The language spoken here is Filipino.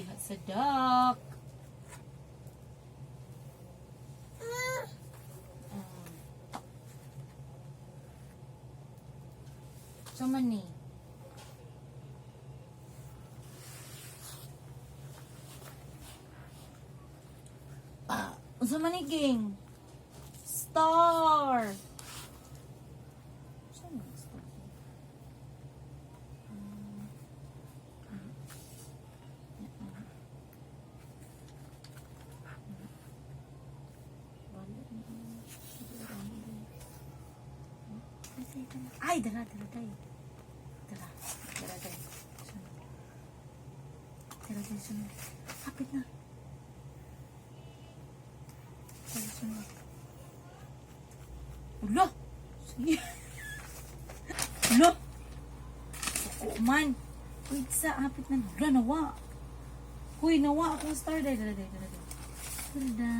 diha sa. Ah. So man ni. Ah, unsa man ni king? Star. Saan ang star? Ay, dala, dala, dala. Dala, dala, dala. Sunod. Dala, dala, sunod. Hapit na. Dala, sunod. Ulo! Sige. Ulo! Oo man. Uy, sa hapit na. Ulo, nawa. Uy, nawa akong star. Dala. Dala, dala, dala, dala.